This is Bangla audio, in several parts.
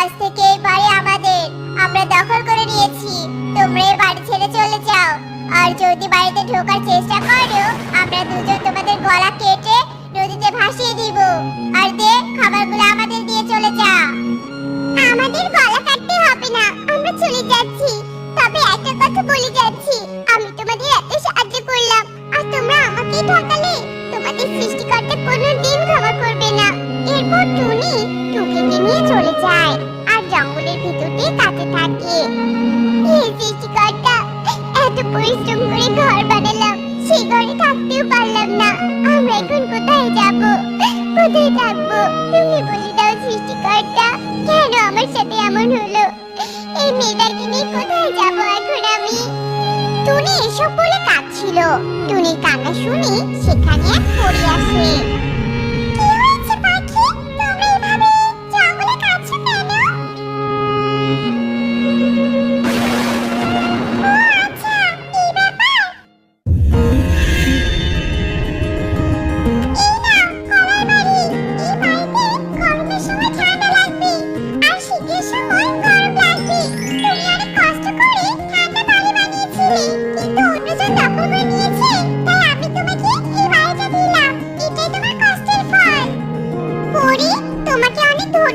আজ থেকে এই বাড়ি আমাদের। আমরা দখল করে নিয়েছি। তোমরা এই বাড়ি ছেড়ে চলে যাও। আর যদি বাড়িতে ঢোকার চেষ্টা করো, আমরা দুজন তোমাদের গলা কেটে নদীতে ভাসিয়ে দিব। আর দে, খাবারগুলো আমাদের দিয়ে চলে যা। আমাদের গলা কাটতে হবে না। আমরা চলে যাচ্ছি। তবে একটা কথা বলে যাচ্ছি। আমি তোমাদের এত সাহায্য করলাম। আর তোমরা আমাকে ঠকালে? তোমাদের সৃষ্টিকর্তা কোনো দিন ক্ষমা সৃষ্টিকর্তা এত পরিশ্রম করে ঘর বানালাম সেই ঘরে থাকতেও পারলাম না। আমরা এখন কোথায় যাব? কোথায় থাকব? তুমি বলে দাও সৃষ্টিকর্তা কেন আমার সাথে এমন হলো? এই মেয়েটাকে নিয়ে কোথায় যাব এখন আমি? টুনি এসব বলে কাঁদছিল। টুনির কান্না শুনে সেখানে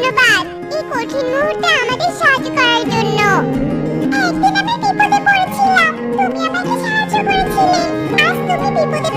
ধন্যবাদ। এই কঠিন মুহূর্তে আমাদের সাহায্য করার জন্য। একদিন আমি বিপদে পড়েছিলাম। তুমি আমাকে সাহায্য করেছিলে। আজ তুমি বিপদে